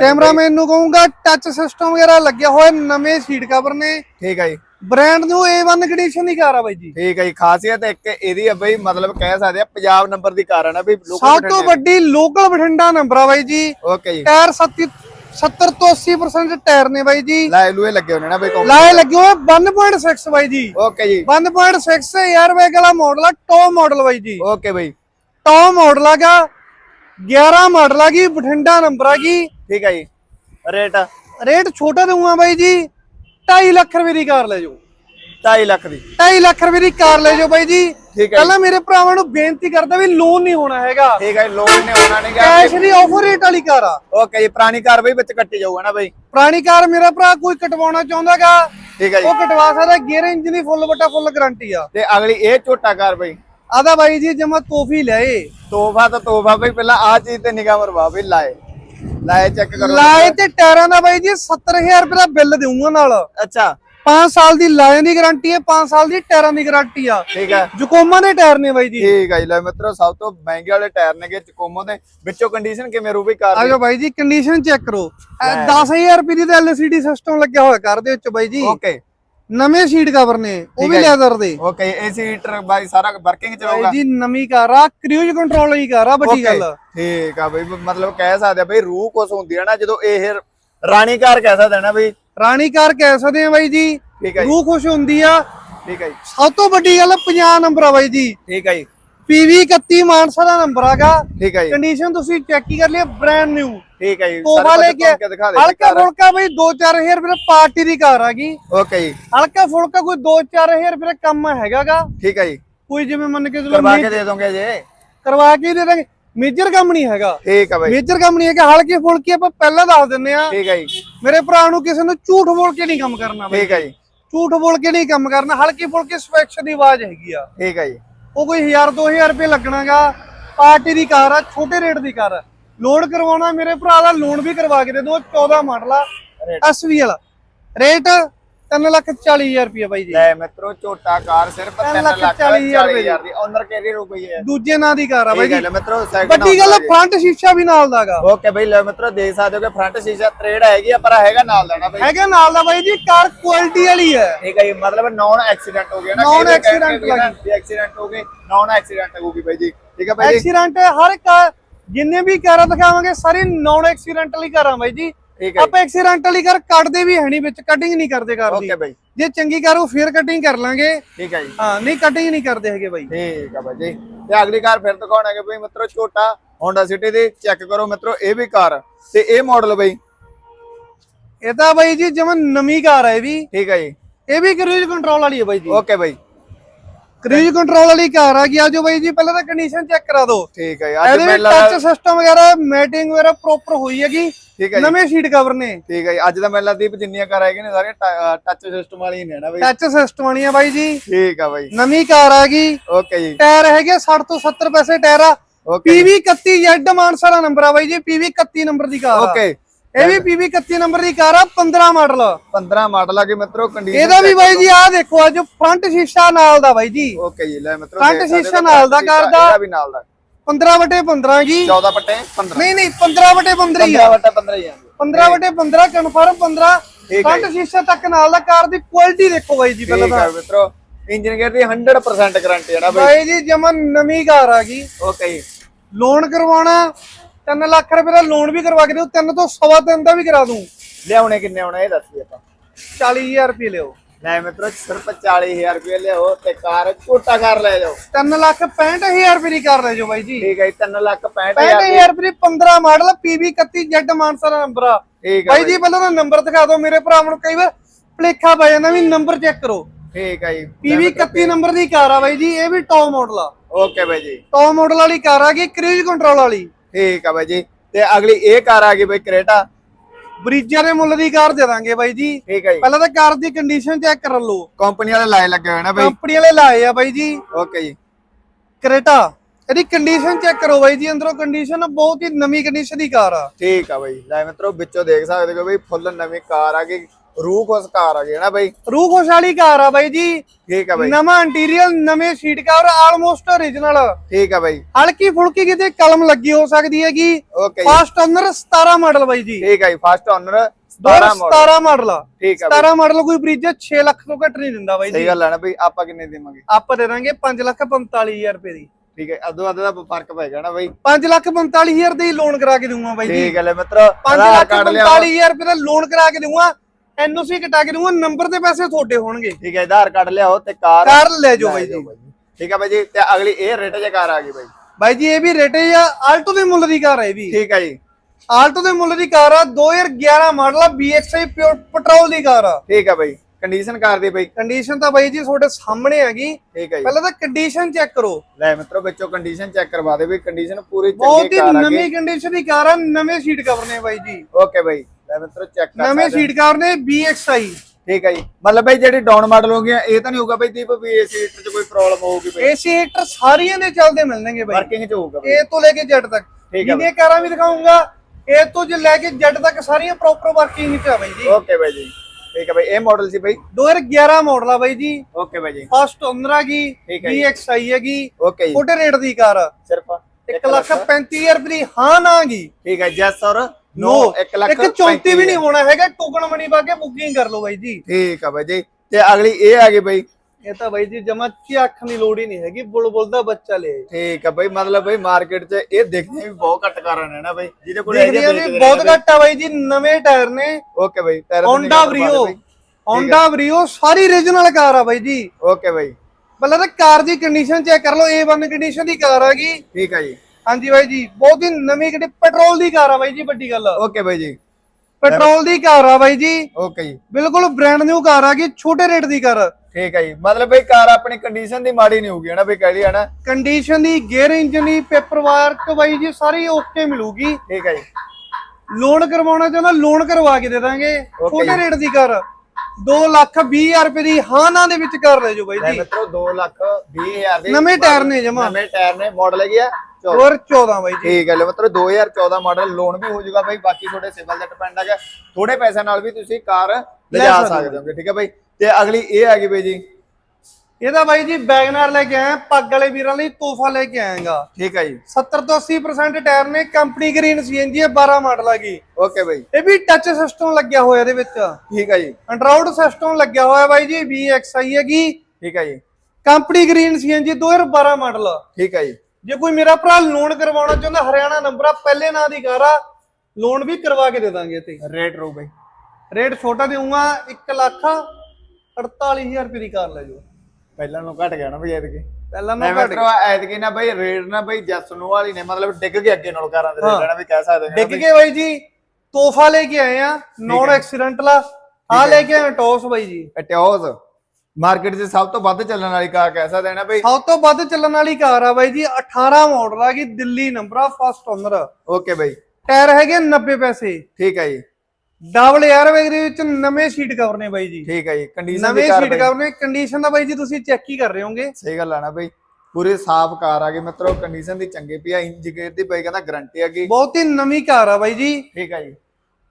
ਕੈਮਰਾਮੈਨ ਨੂੰ ਕਹੂੰਗਾ ਟੱਚ ਸਿਸਟਮ ਵਗੈਰਾ ਲੱਗਿਆ ਹੋਇਆ ਨਵੇਂ ਸੀਟ ਕਵਰ ਨੇ। ਠੀਕ ਆ ਜੀ। ਬ੍ਰਾਂਡ ਨੂੰ A1 ਕੰਡੀਸ਼ਨ ਦੀ ਕਾਰ ਆ ਬਾਈ ਜੀ। ਠੀਕ ਹੈ ਜੀ ਖਾਸੀਅਤ ਇੱਕ ਇਹਦੀ ਆ ਬਈ ਮਤਲਬ ਕਹਿ ਸਕਦੇ ਆ ਪੰਜਾਬ ਨੰਬਰ ਦੀ ਕਾਰ ਆ ਨਾ ਵੀ ਸਭ ਤੋਂ ਵੱਡੀ ਲੋਕਲ ਬਠਿੰਡਾ ਨੰਬਰ ਆ ਬਾਈ ਜੀ। ਓਕੇ ਜੀ। ਟਾਇਰ 70 70 ਤੋਂ 80% ਟਾਇਰ ਨੇ ਬਾਈ ਜੀ। ਲੈ ਲੂਏ ਲੱਗੇ ਹੋਣੇ ਨਾ ਬਈ ਲਾਏ ਲੱਗੇ ਹੋਏ 1.6 ਬਾਈ ਜੀ। ਓਕੇ ਜੀ। 1.6 ਯਾਰ ਵੇ ਵਾਲਾ ਮਾਡਲ ਆ ਟੌਪ ਮਾਡਲ ਬਾਈ ਜੀ। ਓਕੇ ਬਈ। ਟੌਪ ਮਾਡਲ ਆਗਾ 11 ਮਾਡਲ ਆ ਗਈ ਬਠਿੰਡਾ ਨੰਬਰ ਆ ਗਈ ਠੀਕ ਹੈ ਜੀ। ਰੇਟ? ਰੇਟ ਛੋਟਾ ਦਊਂਗਾ ਬਾਈ ਜੀ 2.5 ਲੱਖ ਰੁਪਏ ਦੀ ਕਾਰ ਲੈ ਜਾਓ। 2.5 ਲੱਖ ਦੀ। 2.5 ਲੱਖ ਰੁਪਏ ਦੀ ਕਾਰ ਲੈ ਜਾਓ ਬਾਈ ਜੀ। ਪਹਿਲਾਂ ਮੇਰੇ ਭਰਾਵਾਂ ਨੂੰ ਬੇਨਤੀ ਕਰਦਾ ਵੀ ਲੋਨ ਨਹੀਂ ਹੋਣਾ ਹੈਗਾ। ਠੀਕ ਹੈ ਲੋਨ ਨੇ ਹੋਣਾ ਨਹੀਂ ਗਾ। ਕੈਸ਼ ਦੀ ਆਫਰ ਰੇਟ ਵਾਲੀ ਕਾਰ ਆ। ਓਕੇ ਜੀ ਪੁਰਾਣੀ ਕਾਰ ਬਈ ਵਿੱਚ ਕੱਟੀ ਜਾਊਗਾ ਨਾ ਬਈ। ਪੁਰਾਣੀ ਕਾਰ ਮੇਰਾ ਭਰਾ ਕੋਈ ਕਟਵਾਉਣਾ ਚਾਹੁੰਦਾਗਾ। ਠੀਕ ਹੈ ਜੀ। ਉਹ ਕਟਵਾ ਸਕਦਾ ਗੇਅਰ ਇੰਜਨ ਦੀ ਫੁੱਲ ਬਟਾ ਫੁੱਲ ਗਾਰੰਟੀ ਆ। ਤੇ ਅਗਲੀ ਇਹ ਝੋਟਾ ਕਾਰ ਬਈ। ਆਦਾ ਬਾਈ ਜੀ ਜਮਾ ਤੋਹਫੀ ਲਏ। ਤੋਹਫਾ ਤਾਂ ਤੋਹਫਾ ਬਈ ਪਹਿਲਾਂ ਆ ਚੀਜ਼ ਤੇ ਨਿਗਾਹ ਮਰਵਾ ਬਈ ਲਾਏ। ਲਾਏ ਚੈੱਕ ਕਰੋ। ਲਾਏ ਤੇ ਟਾਇਰਾਂ ਦਾ ਬਾਈ ਜੀ 70000 ਰੁਪਏ ਦਾ ਬਿੱਲ ਦੇਊਂਗਾ ਨਾਲ। ਅੱਛਾ। 5 ਸਾਲ ਦੀ ਲਾਇਨ ਦੀ ਗਾਰੰਟੀ ਹੈ 5 ਸਾਲ ਦੀ ਟਾਇਰਾਂ ਦੀ ਗਾਰੰਟੀ ਆ। ਠੀਕ ਹੈ। ਜੁਕੋਮਾ ਦੇ ਟਾਇਰ ਨੇ ਬਾਈ ਜੀ। ਠੀਕ ਹੈ ਜੀ ਲੈ ਮਿੱਤਰੋ ਸਭ ਤੋਂ ਮਹਿੰਗੇ ਵਾਲੇ ਟਾਇਰ ਨੇਗੇ ਚਕੋਮੋ ਦੇ। ਵਿੱਚੋਂ ਕੰਡੀਸ਼ਨ ਕਿਵੇਂ ਰੂ ਕਾਰ ਦੀ? ਆਜੋ ਬਾਈ ਜੀ ਕੰਡੀਸ਼ਨ ਚੈੱਕ ਕਰੋ। 10000 ਰੁਪਏ ਦੀ ਤਾਂ LCD ਸਿਸਟਮ ਲੱਗਿਆ ਹੋਇਆ ਕਾਰ ਦੇ ਵਿੱਚ ਬਾਈ ਜੀ। ਓਕੇ। ਨਵੇਂ ਸੀਟ ਕਵਰ ਨੇ ਉਹ ਵੀ ਲੈਦਰ ਦੇ। ਓਕੇ ਏਸੀ ਹੀਟਰ ਬਾਈ ਸਾਰਾ ਵਰਕਿੰਗ ਚ ਰਹੂਗਾ ਜੀ ਨਵੀਂ ਕਾਰ ਆ ਕ੍ਰੂਜ਼ ਕੰਟਰੋਲ ਵਾਲੀ ਕਾਰ ਆ ਵੱਡੀ ਗੱਲ। ਠੀਕ ਆ ਬਈ ਮਤਲਬ ਕਹਿ ਸਕਦੇ ਆ ਬਈ ਰੂਹ ਕੁਛ ਹੁੰਦੀ ਆ ਨਾ ਜਦੋਂ ਇਹ ਰਾਣੀ ਕਾਰ ਕਹਿ ਸਕਦੇ ਆ ਨਾ ਬਈ ਰਾਣੀ ਕਾਰ ਕਹਿ ਸਕਦੇ ਆ ਬਾਈ ਜੀ। ਠੀਕ ਹੈ ਜੀ। ਰੂਹ ਖੁਸ਼ ਹੁੰਦੀ ਆ। ਠੀਕ ਹੈ ਜੀ। ਸਭ ਤੋਂ ਵੱਡੀ ਗੱਲ 50 ਨੰਬਰ ਆ ਬਾਈ ਜੀ। ਠੀਕ ਹੈ ਜੀ। PV 31 ਮਾਨਸਾ ਦਾ ਨੰਬਰ ਆਗਾ। ਠੀਕ ਹੈ ਜੀ। ਕੰਡੀਸ਼ਨ ਤੁਸੀਂ ਚੈੱਕ ਹੀ ਕਰ ਲਿਆ ਬ੍ਰਾਂਡ ਨਿਊ ਠੀਕ ਹੈ ਜੀ। ਸਾਰੇ ਲੈ ਕੇ ਦਿਖਾ ਦੇ। ਹਲਕਾ ਫੁਲਕਾ ਬਈ 2-4000 ਰੁਪਏ ਪਾਰਟੀ ਦੀ ਕਾਰ ਆਗੀ। ਓਕੇ ਜੀ। ਹਲਕਾ ਫੁਲਕਾ ਕੋਈ 2-4000 ਰੁਪਏ ਕੰਮ ਹੈਗਾਗਾ। ਠੀਕ ਹੈ ਜੀ। ਕੋਈ ਜਿਵੇਂ ਮੰਨ ਕੇ ਚਲੋ ਕਰਵਾ ਕੇ ਦੇ ਦੋਗੇ ਜੇ। ਕਰਵਾ ਕੇ ਹੀ ਦੇ ਦਾਂਗੇ। ਮੇਜਰ ਕੰਮ ਨਹੀਂ ਹੈਗਾ। ਠੀਕ ਆ ਬਈ। ਮੇਜਰ ਕੰਮ ਨਹੀਂ ਹੈਗਾ। ਹਲਕੀ ਫੁਲਕੀ ਆਪਾਂ ਪਹਿਲਾਂ ਦੱਸ ਦਿੰਨੇ ਆ। ਠੀਕ ਹੈ ਜੀ। ਮੇਰੇ ਭਰਾ ਨੂੰ ਕਿਸੇ ਨੂੰ ਝੂਠ ਬੋਲ ਕੇ ਨਹੀਂ ਕੰਮ ਕਰਨਾ ਬਈ। ਠੀਕ ਹੈ ਜੀ। ਝੂਠ ਬੋਲ ਕੇ ਨਹੀਂ ਕੰਮ ਕਰਨਾ। ਹਲਕੀ ਫੁਲਕੀ ਸਪੈਕਸ਼ਨ ਦੀ ਆਵਾਜ਼ ਹੈਗੀ ਆ। ਠੀਕ ਹੈ ਜੀ। ਉਹ ਕੋਈ 1000 2000 ਰੁਪਏ ਲੱਗਣਾਗਾ। ਪਾਰਟੀ ਦੀ ਕਾਰ ਆ ਛੋਟੇ ਰੇਟ ਦੀ ਕਾਰ ਆ। ਲੋਡ ਕਰਵਾਉਣਾ ਮੇਰੇ ਭਰਾ ਦਾ ਲੋਨ ਵੀ ਕਰਵਾ ਕੇ ਦੇ ਦੋ 14 ਮਾਡਲ ਆ? ਐਸਵੀ ਵਾਲਾ ਰੇਟ 3 ਲੱਖ 40 ਹਜ਼ਾਰ ਰੁਪਏ ਬਾਈ ਜੀ। ਲੈ ਮਿੱਤਰੋ ਝੋਟਾ ਕਾਰ ਸਿਰਫ ਤਿੰਨ 3 ਲੱਖ ਲੱਖ ਚਾਲੀ 40 ਹਜ਼ਾਰ ਰੁਪਏ ਹਜ਼ਾਰ ਦੀ ਓਨਰ ਕਿਹੜੀ ਰੁਪਈ ਹੈ। ਦੂਜੇ ਨਾਂ ਦੀ ਕਾਰ ਆ ਬਾਈ ਜੀ। ਲੈ ਮਿੱਤਰੋ ਵੱਡੀ ਗੱਲ ਫਰੰਟ ਸ਼ੀਸ਼ਾ ਵੀ ਨਾਲ ਦਾਗਾ ਓਕੇ ਬਈ ਲੈ ਮਿੱਤਰੋ ਦੇਖ ਸਕਦੇ ਹੋ ਕਿ ਫਰੰਟ ਸ਼ੀਸ਼ਾ ਤਰੇੜ ਹੈਗੀ ਆ ਪਰ ਹੈਗਾ ਨਾਲ ਲੈਣਾ ਬਈ। ਹੈਗਾ ਨਾਲ ਦਾ ਬਾਈ ਜੀ ਕਾਰ ਕੁਆਲਿਟੀ ਵਾਲੀ ਹੈ। ਠੀਕ ਹੈ ਮਤਲਬ ਨੌਨ ਐਕਸੀਡੈਂਟ ਹੋ ਗਿਆ ਨਾ Non ਕਈ ਵਾਰ accident ਕਹਿੰਦੇ ਵੀ ਨਾ ਵੀ ਐਕਸੀਡੈਂਟ ਹੋ ਗਏ ਨੌਨ ਐਕਸੀਡੈਂਟ ਹੋਊਗੀ ਬਾਈ ਜੀ। ਠੀਕ ਹੈ ਬਾਈ ਜੀ? ਐਕਸੀਡੈਂਟ ਹਰ ਇੱਕ ਕਾਰ- ਜਿੰਨੇ ਵੀ ਕਾਰਾਂ ਦਿਖਾਵਾਂਗੇ ਸਾਰੀ ਨਾਨ ਐਕਸੀਡੈਂਟਲੀ ਕਾਰਾਂ ਬਾਈ ਜੀ। ਆਪਾਂ ਐਕਸੀਡੈਂਟਲੀ ਕਾਰ ਕੱਢਦੇ ਵੀ ਹੈ ਨਹੀਂ ਵਿੱਚ ਕਟਿੰਗ ਨਹੀਂ ਕਰਦੇ ਕਾਰ ਦੀ। ਓਕੇ ਬਾਈ। ਜੇ ਚੰਗੀ ਕਾਰ ਉਹ ਫੇਰ ਕਟਿੰਗ ਕਰ ਲਾਂਗੇ। ਠੀਕ ਹੈ ਜੀ। ਹਾਂ ਨਹੀਂ ਕਟਿੰਗ ਨਹੀਂ ਕਰਦੇ ਹੈਗੇ ਬਾਈ। ਠੀਕ ਆ ਬਾਈ ਜੀ। ਤੇ ਅਗਲੀ ਕਾਰ ਫਿਰ ਦਿਖਾਉਣਾਗੇ ਬਈ ਮਿੱਤਰੋ ਛੋਟਾ Honda City ਦੀ। ਚੈੱਕ ਕਰੋ ਮਿੱਤਰੋ ਇਹ ਵੀ ਕਾਰ ਤੇ ਇਹ ਮਾਡਲ ਬਈ। ਇਹ ਤਾਂ ਬਾਈ ਜੀ ਜਿਵੇਂ ਨਵੀਂ ਕਾਰ ਹੈ ਇਹ ਵੀ। ਠੀਕ ਹੈ ਜੀ। ਇਹ ਵੀ ਕਰੂਜ਼ ਕੰਟਰੋਲ ਵਾਲੀ ਹੈ ਬਾਈ ਜੀ। ਓਕੇ ਬਾਈ। ਕਰੂਜ਼ ਕੰਟਰੋਲ ਵਾਲੀ ਕਾਰ ਆ ਗਈ। ਆਜੋ ਬਾਈ ਜੀ ਪਹਿਲਾਂ ਤਾਂ ਕੰਡੀਸ਼ਨ ਚੈੱਕ ਕਰਾ ਦਿਓ। ਠੀਕ ਹੈ ਮੇਲਾ ਟੱਚ ਸਿਸਟਮ ਵਗੈਰਾ ਮੈਟਿੰਗ ਵਗੈਰਾ ਪ੍ਰੋਪਰ ਹੋਈ ਹੈਗੀ। ਠੀਕ ਹੈ ਜੀ। ਨਵੇਂ ਸੀਟ ਕਵਰ ਨੇ। ਠੀਕ ਹੈ ਜੀ। ਅੱਜ ਦਾ ਮੇਲਾ ਦੀਪ ਜਿੰਨੀਆਂ ਕਾਰ ਹੈਗੀਆਂ ਨੇ ਸਾਰੀਆਂ ਟੱਚ ਸਿਸਟਮ ਵਾਲੀਆਂ ਨੇ ਨਾ ਬਈ। ਟੱਚ ਸਿਸਟਮ ਵਾਲੀਆਂ ਬਾਈ ਜੀ। ਠੀਕ ਆ ਬਾਈ। ਨਵੀਂ ਕਾਰ ਆ ਗਈ। ਓਕੇ ਜੀ। ਟਾਇਰ ਹੈਗੇ 60 ਤੋਂ 70 ਪੈਸੇ ਟਾਇਰ ਆ। ਓਕੇ PV 31 Z ਮਾਨਸਾ ਦਾ ਨੰਬਰ ਆ ਬਾਈ ਜੀ। PV 31 ਨੰਬਰ ਦੀ ਕਾਰ ਆ। ਓਕੇ। ਇਹ ਵੀ PV 31 ਨੰਬਰ ਦੀ ਕਾਰ ਆ 15 ਮਾਡਲ 15 ਮਾਡਲ ਆ ਕੇ ਮਿੱਤਰੋ ਕੰਡੀਸ਼ਨ ਇਹਦਾ ਵੀ ਬਾਈ ਜੀ ਆਹ ਦੇਖੋ ਅੱਜ ਫਰੰਟ ਸ਼ੀਸ਼ਾ ਨਾਲ ਦਾ ਬਾਈ ਜੀ। ਓਕੇ ਜੀ ਲੈ ਮਿੱਤਰੋ ਹੋ ਸ਼ੀਸ਼ਾ ਨਾਲ ਦਾ ਸ਼ੀਸ਼ਾ ਕਰਦਾ। ਇਹਦਾ ਵੀ ਨਾਲ ਦਾ। 15 ਵਟੇ 15 ਜੀ। 14 ਪੱਟੇ 15 ਨਹੀਂ ਨਹੀਂ 15 ਵਟੇ 15 ਹੀ 15 ਆ ਵਟਾ 15 ਹੀ ਆ। 15 ਵਟੇ 15 ਕਨਫਰਮ 15 ਠੀਕ ਹੈ ਫਰੰਟ ਸ਼ੀਸ਼ਾ ਤੱਕ ਨਾਲ ਦਾ ਕਾਰ ਦੀ ਕੁਆਲਿਟੀ ਦੇਖੋ ਬਾਈ ਜੀ ਪਹਿਲਾਂ ਤਾਂ। ਮਿੱਤਰੋ ਇੰਜਨ ਗੇਅਰ ਦੀ 100% ਗਾਰੰਟੀ ਹੈ ਨਾ ਬਾਈ। ਬਾਈ ਜੀ ਜਮਨ ਨਵੀਂ ਕਾਰ ਆ ਗਈ। ਓਕੇ ਲੋਨ ਕਰਵਾਉਣਾ 3 ਲੱਖ ਰੁਪਏ ਦਾ ਲੋਨ ਵੀ ਕਰਵਾ ਕੇ ਦਿਓ ਤਿੰਨ ਤੋਂ ਸਵਾ ਤਿੰਨ ਦਾ ਵੀ ਕਰਾ ਦੂੰ। ਲਿਆਉਣੇ ਕਿੰਨੇ ਆਉਣੇ ਇਹ ਦੱਸੀ ਆਪਾਂ। 40000 ਰੁਪਏ ਲਿਓ ਲੈ ਮਿੱਤਰੋ ਸਿਰਫ 40000 ਰੁਪਏ ਲਿਆਓ ਤੇ ਕਾਰ ਛੋਟਾ ਕਾਰ ਲੈ ਜਾਓ। 3 ਲੱਖ 65000 ਰੁਪਏ ਦੀ ਕਾਰ ਲੈ ਜਾਓ ਬਾਈ ਜੀ। ਠੀਕ ਹੈ ਜੀ 3 ਲੱਖ 65000 65000 ਰੁਪਏ ਦੀ 15 ਮਾਡਲ 31 Z ਮਾਨਸਾ ਦਾ ਨੰਬਰ ਆ। ਠੀਕ ਹੈ ਬਾਈ ਜੀ ਪਹਿਲਾਂ ਤਾਂ ਨੰਬਰ ਦਿਖਾ ਦਿਓ ਮੇਰੇ ਭਰਾ ਨੂੰ ਕਈ ਵਾਰ ਭਲੇਖਾ ਪੈ ਜਾਂਦਾ ਵੀ ਨੰਬਰ ਚੈੱਕ ਕਰੋ। ਠੀਕ ਹੈ ਜੀ PV 31 ਨੰਬਰ ਦੀ ਕਾਰ ਆ ਬਾਈ ਜੀ ਇਹ ਵੀ ਟੌਪ ਮਾਡਲ ਆ। ਓਕੇ ਬਾਈ ਜੀ। ਟੌਪ ਮਾਡਲ ਵਾਲੀ ਕਾਰ ਆ ਗਈ ਕਰੂਜ਼ ਕੰਟਰੋਲ ਵਾਲੀ। ਠੀਕ ਆ ਬਾਈ ਜੀ ਤੇ ਅਗਲੀ ਇਹ ਕਾਰ ਆ ਗਈ ਬਾਈ ਕਰੇਟਾ ਬ੍ਰਿਜਰ ਦੇ ਮੁੱਲ ਦੀ ਕਾਰ ਦੇ ਦਾਂਗੇ ਬਾਈ ਜੀ। ਠੀਕ ਹੈ ਜੀ। ਪਹਿਲਾਂ ਤਾਂ ਕਾਰ ਦੀ ਕੰਡੀਸ਼ਨ ਚੈੱਕ ਕਰ ਲਓ। ਕੰਪਨੀ ਵਾਲੇ ਲਾਏ ਲੱਗੇ ਹੋਏ ਨਾ ਬਾਈ। ਕੰਪਨੀ ਵਾਲੇ ਲਾਏ ਆ ਬਾਈ ਜੀ। ਓਕੇ ਜੀ। ਕਰੇਟਾ ਇਹਦੀ ਕੰਡੀਸ਼ਨ ਚੈੱਕ ਕਰੋ ਬਾਈ ਜੀ ਅੰਦਰੋਂ ਕੰਡੀਸ਼ਨ ਬਹੁਤ ਹੀ ਨਵੀਂ ਕੰਡੀਸ਼ਨ ਦੀ ਕਾਰ ਆ। ਠੀਕ ਆ ਬਾਈ। ਲੈ ਮਿੱਤਰੋ ਵਿੱਚੋਂ ਦੇਖ ਸਕਦੇ ਹੋ ਬਈ ਫੁੱਲ ਨਵੀਂ ਕਾਰ ਆ ਗਈ। ਰੂਹ ਖੁਸ਼ ਕਾਰ ਆ ਹੈ ਨਾ ਬਾਈ? ਰੂਹ ਖੁਸ਼ ਵਾਲੀ ਕਾਰ ਆ ਬਾਈ ਜੀ। ਠੀਕ ਆ ਬਾਈ। ਨਵਾਂ ਇੰਟੀਰੀਅਰ ਨਵੇਂ ਸੀਟ ਕਵਰ ਆਲਮੋਸਟ origignal ਠੀਕ ਆ ਬਾਈ। ਹਲਕੀ ਫੁਲਕੀ ਕਿਤੇ ਕਲਮ ਲੱਗੀ ਹੋ ਸਕਦੀ ਹੈਗੀ। ਓਕੇ ਜੀ। ਫਾਸਟ ਓਨਰ 17 ਮਾਡਲ ਬਾਈ ਜੀ। ਠੀਕ ਆ ਜੀ ਫਸਟ ਓਨਰ 17 ਮਾਡਲ 17 ਮਾਡਲ ਆ ਠੀਕ ਆ ਬਾਈ। 17 ਮਾਡਲ ਕੋਈ ਬ੍ਰਿਜ 6 ਲੱਖ ਤੋਂ ਘੱਟ ਨਹੀਂ ਦਿੰਦਾ ਬਾਈ ਸਹੀ ਜੀ ਗੱਲ ਹੈ ਨਾ ਬਈ ਆਪਾਂ ਕਿੰਨੇ ਦੇਵਾਂਗੇ? ਆਪਾਂ ਦੇ ਦਾਂਗੇ 5 ਲੱਖ 45000 ਰੁਪਏ ਦੀ। ਠੀਕ ਹੈ ਅੱਧੋ ਅੱਧ ਦਾ ਫ਼ਰਕ ਪੈ ਗਿਆ ਨਾ ਬਾਈ। 5 ਲੱਖ 45000 ਦੀ ਲੋਨ ਕਰਾ ਕੇ ਦਊਂਗਾ ਬਾਈ ਜੀ। ਠੀਕ ਹੈ ਲੈ ਮਿੱਤਰੋ 5 ਆਧਾਰ ਲੱਖ ਕਾਰਡ ਲਿਆਓ। 45000 ਰੁਪਏ ਦਾ ਲੋਨ ਕਰਾ ਕੇ ਦਊਂਗਾ ਐਨਓਸੀ ਕਟਾ ਕੇ ਦਊਂਗਾ ਨੰਬਰ ਤੇ ਪੈਸੇ ਤੁਹਾਡੇ ਹੋਣਗੇ। ਠੀਕ ਹੈ ਆਧਾਰ ਕਾਰਡ ਲਿਆਓ ਤੇ ਕਾਰ ਕਾਰ ਲੈ ਜਾਓ ਬਾਈ ਜੀ। ਠੀਕ ਹੈ ਬਾਈ ਜੀ ਤੇ ਅਗਲੀ ਇਹ ਰੇਟ ਜੇ ਕਾਰ ਆ ਗਈ ਬਾਈ। ਬਾਈ ਜੀ ਇਹ ਵੀ ਰੇਟੇ ਆ ਆਲਟੋ ਦੇ ਮੁੱਲ ਦੀ ਕਾਰ ਹੈ ਇਹ ਵੀ। ਠੀਕ ਹੈ ਜੀ। ਆਲਟੋ ਦੇ ਮੁੱਲ ਦੀ ਕਾਰ ਆ 2011 ਮਾਡਲ ਆ BXI ਪਿਓਰ ਪੈਟਰੋਲ ਦੀ ਕਾਰ ਆ। ਠੀਕ ਹੈ ਬਾਈ ਕੰਡੀਸ਼ਨ ਕਾਰ ਦੀ ਬਾਈ। ਕੰਡੀਸ਼ਨ ਤਾਂ ਬਾਈ ਜੀ ਤੁਹਾਡੇ ਸਾਹਮਣੇ ਹੈਗੀ ਠੀਕ ਹੈ ਜੀ। ਪਹਿਲਾਂ ਤਾਂ ਕੰਡੀਸ਼ਨ ਚੈੱਕ ਕਰੋ। ਲੈ ਮਿੱਤਰੋ ਵਿੱਚੋਂ ਕੰਡੀਸ਼ਨ ਚੈੱਕ ਕਰਵਾ ਦੇ ਵੀ ਕੰਡੀਸ਼ਨ ਪੂਰੀ ਬਹੁਤ ਚੰਗੀ ਹੀ ਕਾਰ ਆ ਗਈ। ਨਵੀਂ ਕੰਡੀਸ਼ਨ ਦੀ ਕਾਰ ਆ ਨਵੇਂ ਸੀਟ ਕਵਰ ਨੇ ਬਾਈ ਜੀ। ਓਕੇ ਬਾਈ। ਲੈ ਮਿੱਤਰੋ ਚੈੱਕ ਕਰ ਨਵੇਂ ਸਕਦੇ। ਹੋ। ਸੀਟ ਕਵਰ ਨੇ BXI ਠੀਕ ਹੈ ਜੀ। ਮਤਲਬ ਬਾਈ ਜਿਹੜੀ ਡਾਊਨ ਮਾਡਲ ਹੋ ਗਿਆ ਇਹ ਤਾਂ ਨਹੀਂ ਹੋਊਗਾ ਬਾਈ ਦੀਪ ਵੀ ਇਹ ਸੀਟ 'ਚ ਕੋਈ ਪ੍ਰੋਬਲਮ ਹੋਊਗੀ ਬਾਈ। ਏਸੀ ਹੀਟਰ ਸਾਰੀਆਂ ਦੇ ਚੱਲਦੇ ਮਿਲਣਗੇ ਬਾਈ। ਵਰਕਿੰਗ 'ਚ ਹੋਊਗਾ ਬਾਈ। ਏ ਤੋਂ ਲੈ ਕੇ ਜੈਡ ਤੱਕ। ਠੀਕ ਹੈ ਜਿੰਨੀਆਂ ਕਾਰਾਂ ਵੀ ਦਿਖਾਉਂਗਾ ਏ ਤੋਂ ਜੇ ਲੈ ਕੇ ਜੈਡ ਤੱਕ ਸਾਰੀਆਂ ਪ੍ਰੋਪਰ ਵਰਕਿੰਗ ਚ ਆ ਬਾਈ ਜੀ। ਓਕੇ ਬਾਈ ਜੀ। ਠੀਕ ਹੈ ਬਾਈ ਇਹ ਮਾਡਲ ਸੀ ਬਾਈ। 2011 ਮਾਡਲ ਆ ਬਾਈ ਜੀ। ਓਕੇ ਬਾਈ ਜੀ। ਫਸਟ ਓਨਰ ਆ ਗਈ ਠੀਕ ਹੈ ਜੀ। BXI ਹੈਗੀ। ਓਕੇ ਜੀ। ਛੋਟੇ ਰੇਟ ਦੀ ਕਾਰ ਆ ਸਿਰਫ 1 ਲੱਖ 35000 ਰੁਪਏ ਦੀ ਹਾਂ ਨਾ ਗੀ। ਠੀਕ ਹੈ ਜੈਸ ਨੋ ਨੋ 1 ਲੱਖ ਇੱਕ 34 ਵੀ ਨਹੀਂ ਹੋਣਾ ਹੈਗਾ ਟੋਕਨ ਮਣੀ ਪਾ ਕੇ ਬੁਕਿੰਗ ਕਰ ਲਓ ਬਾਈ ਜੀ। ਠੀਕ ਆ ਬਾਈ ਜੀ ਤੇ ਅਗਲੀ ਇਹ ਆ ਗਈ ਬਾਈ। ਇਹ ਤਾਂ ਬਾਈ ਜੀ ਜਮਾ ਅੱਖ ਦੀ ਲੋੜ ਹੀ ਨਹੀਂ ਹੈਗੀ ਬੁਲਬੁਲ ਦਾ ਬੱਚਾ ਲੈ। ਠੀਕ ਆ ਬਾਈ ਮਤਲਬ ਬਾਈ ਮਾਰਕੀਟ 'ਚ ਇਹ ਦੇਖਦੇ ਵੀ ਬਹੁਤ ਘੱਟ ਕਾਰਾਂ ਨੇ ਨਾ ਬਾਈ ਜਿਹਦੇ ਕੋਲ ਇਹ ਦੇਖਦੀਆਂ ਵੀ ਬਹੁਤ ਘੱਟ ਆ ਬਾਈ ਜੀ ਨਵੇਂ ਟਾਇਰ ਨੇ। ਓਕੇ ਬਾਈ tyre Honda Brio Honda Brio ਸਾਰੀ ਰੀਜਨਲ ਕਾਰ ਆ ਬਾਈ ਜੀ। ਓਕੇ ਬਾਈ। ਪਹਿਲਾਂ ਤਾਂ ਕਾਰ ਦੀ ਕੰਡੀਸ਼ਨ ਚੈੱਕ ਕਰ ਲਓ A1 ਕੰਡੀਸ਼ਨ ਦੀ ਕਾਰ ਆ ਗਈ। ਠੀਕ ਆ ਜੀ। ਹਾਂਜੀ ਬਾਈ ਜੀ ਬਹੁਤ ਹੀ ਨਵੀਂ ਗੱਡੀ ਪੈਟਰੋਲ ਦੀ ਕਾਰ ਆ ਬਾਈ ਜੀ ਵੱਡੀ ਗੱਲ। ਓਕੇ ਬਾਈ ਜੀ। ਪੈਟਰੋਲ ਦੀ ਕਾਰ ਆ ਬਾਈ ਜੀ। ਓਕੇ ਜੀ। ਬਿਲਕੁਲ ਬ੍ਰਾਂਡ ਨਿਊ ਕਾਰ ਆ ਗਈ ਛੋਟੇ ਰੇਟ ਦੀ ਕਾਰ। ਠੀਕ ਆ ਜੀ। ਮਤਲਬ ਬਾਈ ਕਾਰ ਆਪਣੀ ਕੰਡੀਸ਼ਨ ਦੀ ਮਾੜੀ ਨਹੀਂ ਹੋਊਗੀ ਹਨਾ ਬਈ ਕਹਿ ਲਈ ਹਨਾ ਕੰਡੀਸ਼ਨ ਦੀ ਗੇਅਰ ਇੰਜਨ ਦੀ ਪੇਪਰ ਵਰਕ ਬਾਈ ਜੀ ਸਾਰੀ ਓਕੇ ਮਿਲੂਗੀ। ਠੀਕ ਆ ਜੀ। ਲੋਨ ਕਰਵਾਉਣਾ ਚਾਹੁੰਦਾ ਲੋਨ ਕਰਵਾ ਕੇ ਦੇ ਦਾਂਗੇ। ਛੋਟੇ ਰੇਟ ਦੀ ਕਾਰ। 2 ਲੱਖ 20 ਹਜ਼ਾਰ ਰੁਪਏ ਦੀ ਹਾਂ ਨਾ ਦੇ ਵਿੱਚ ਕਰ ਲੈ ਜੋ ਬਾਈ ਲੈ ਜੀ। ਮਿੱਤਰੋ 2 ਲੱਖ 20 ਹਜ਼ਾਰ ਦੇ ਨਵੇਂ ਟਾਇਰ ਨੇ ਜਮਾ। ਨਵੇਂ ਟਾਇਰ ਨੇ ਮਾਡਲ ਹੈਗੀ ਆ ਚੌਦਾਂ। ਹੋਰ 14 ਬਾਈ ਜੀ। ਠੀਕ ਹੈ ਲੈ ਮਿੱਤਰੋ 2014 ਮਾਡਲ ਲੋਨ ਵੀ ਹੋ ਜਾਊਗਾ ਬਾਈ ਬਾਕੀ ਤੁਹਾਡੇ ਸਿਵਲ ਦਾ ਡਿਪੈਂਡ ਹੈਗਾ। ਥੋੜੇ ਪੈਸਿਆਂ ਨਾਲ ਵੀ ਤੁਸੀਂ ਕਾਰ ਲਿਜਾ ਸਕਦੇ ਹੋਗੇ ਠੀਕ ਹੈ ਬਾਈ। ਤੇ ਅਗਲੀ ਇਹ ਆ ਗਈ ਬਈ ਜੀ ਇਹਦਾ ਬਾਈ ਜੀ ਵੈਗਨਰ ਲੈ ਕੇ ਆਇਆ ਪੱਗ ਵਾਲੇ ਵੀਰਾਂ ਲਈ ਤੋਹਫਾ ਲੈ ਕੇ ਆਏਗਾ ਠੀਕ ਹੈ ਜੀ। 70 ਤੋਂ 80% ਟਾਇਰ ਨੇ ਕੰਪਨੀ ਗ੍ਰੀਨ ਸੀਐਨਜੀ ਹੈ 12 ਮਾਡਲ ਆ ਗਈ। ਓਕੇ ਬਈ। ਇਹ ਵੀ ਟੱਚ ਸਿਸਟਮ ਲੱਗਿਆ ਹੋਇਆ ਇਹਦੇ ਵਿੱਚ। ਠੀਕ ਹੈ ਜੀ। ਐਂਡਰੋਇਡ ਸਿਸਟਮ ਲੱਗਿਆ ਹੋਇਆ ਬਾਈ ਜੀ VXI ਹੈਗੀ। ਠੀਕ ਹੈ ਜੀ। ਕੰਪਨੀ ਗ੍ਰੀਨ ਸੀਐਨਜੀ 2012 ਮਾਡਲ ਠੀਕ ਹੈ ਜੀ। ਜੇ ਕੋਈ ਮੇਰਾ ਭਰਾ ਲੋਨ ਕਰਵਾਉਣਾ ਚਾਹੁੰਦਾ ਹਰਿਆਣਾ ਨੰਬਰ ਆ ਪਹਿਲੇ ਨਾਂ ਦੀ ਕਾਰ ਆ ਲੋਨ ਵੀ ਕਰਵਾ ਕੇ ਦੇ ਦਾਂਗੇ ਤੇ ਰੇਟ ਰੂ ਬਈ। ਰੇਟ ਛੋਟਾ ਦੇਊਗਾ 1 ਲੱਖ 48000 ਰੁਪਏ ਦੀ ਕਾਰ ਲੈ ਜਾਓ। ਪਹਿਲਾਂ ਨੂੰ ਘਟ ਗਿਆ ਨਾ ਬਈ ਐਤਕੀ। ਪਹਿਲਾਂ ਮੈਂ ਘੱਟ ਮਿੱਤਰੋ ਐਤਕੀ ਨਾ ਬਈ ਰੇਟ ਨਾ ਬਈ ਜੱਸ ਨੂੰ ਵਾਲੀ ਨੇ ਮਤਲਬ ਡਿੱਗ ਗਏ ਅੱਗੇ ਨਾਲ ਕਾਰਾਂ ਦੇ ਨਾ ਵੀ ਕਹਿ ਸਕਦੇ ਨੇ ਡਿੱਗ ਕੇ ਬਾਈ। ਜੀ ਤੋਹਫਾ ਲੈ ਕੇ ਆਏ ਆ ਨੌਨ ਐਕਸੀਡੈਂਟਲ ਆ ਆ ਲੈ ਕੇ ਆਏ ਟੌਸ ਬਾਈ ਜੀ। ਟਿਓਸ ਮਾਰਕੀਟ 'ਚ ਸਭ ਤੋਂ ਵੱਧ ਚੱਲਣ ਵਾਲੀ ਕਾਰ ਕਹਿ ਸਕਦੇ ਨੇ ਬਈ। ਸਭ ਤੋਂ ਵੱਧ ਚੱਲਣ ਵਾਲੀ ਕਾਰ ਆ ਬਾਈ ਜੀ 18 ਮਾਡਲ ਆ ਗਈ ਦਿੱਲੀ ਨੰਬਰ ਆ ਫਸਟ ਓਨਰ ਓਕੇ ਬਈ। ਟਾਇਰ ਹੈਗੇ 90 ਪੈਸੇ। ਠੀਕ ਹੈ ਜੀ। ਡਬਲ 에ਅਰਬੈਗ ਦੇ ਵਿੱਚ ਨਵੇਂ ਸੀਟ ਕਵਰ ਨੇ ਬਾਈ ਜੀ। ਠੀਕ ਹੈ ਜੀ ਕੰਡੀਸ਼ਨ ਨਵੇਂ ਕਾਰ ਸੀਟ ਕਵਰ ਨੇ ਕੰਡੀਸ਼ਨ ਦਾ ਬਾਈ ਜੀ ਤੁਸੀਂ ਚੈੱਕ ਹੀ ਕਰ ਰਹੇ ਹੋਗੇ ਸਹੀ ਗੱਲ ਆ ਨਾ ਬਈ ਪੂਰੀ ਸਾਫ਼ ਕਾਰ ਆ ਗਈ ਮਿੱਤਰੋ ਕੰਡੀਸ਼ਨ ਦੀ ਚੰਗੀ ਪਈ ਆ ਇੰਜੀਕੇਟ ਦੀ ਬਈ ਕਹਿੰਦਾ ਗਾਰੰਟੀ ਆ ਗਈ। ਬਹੁਤ ਹੀ ਨਵੀਂ ਕਾਰ ਆ ਬਾਈ ਜੀ। ਠੀਕ ਹੈ ਜੀ।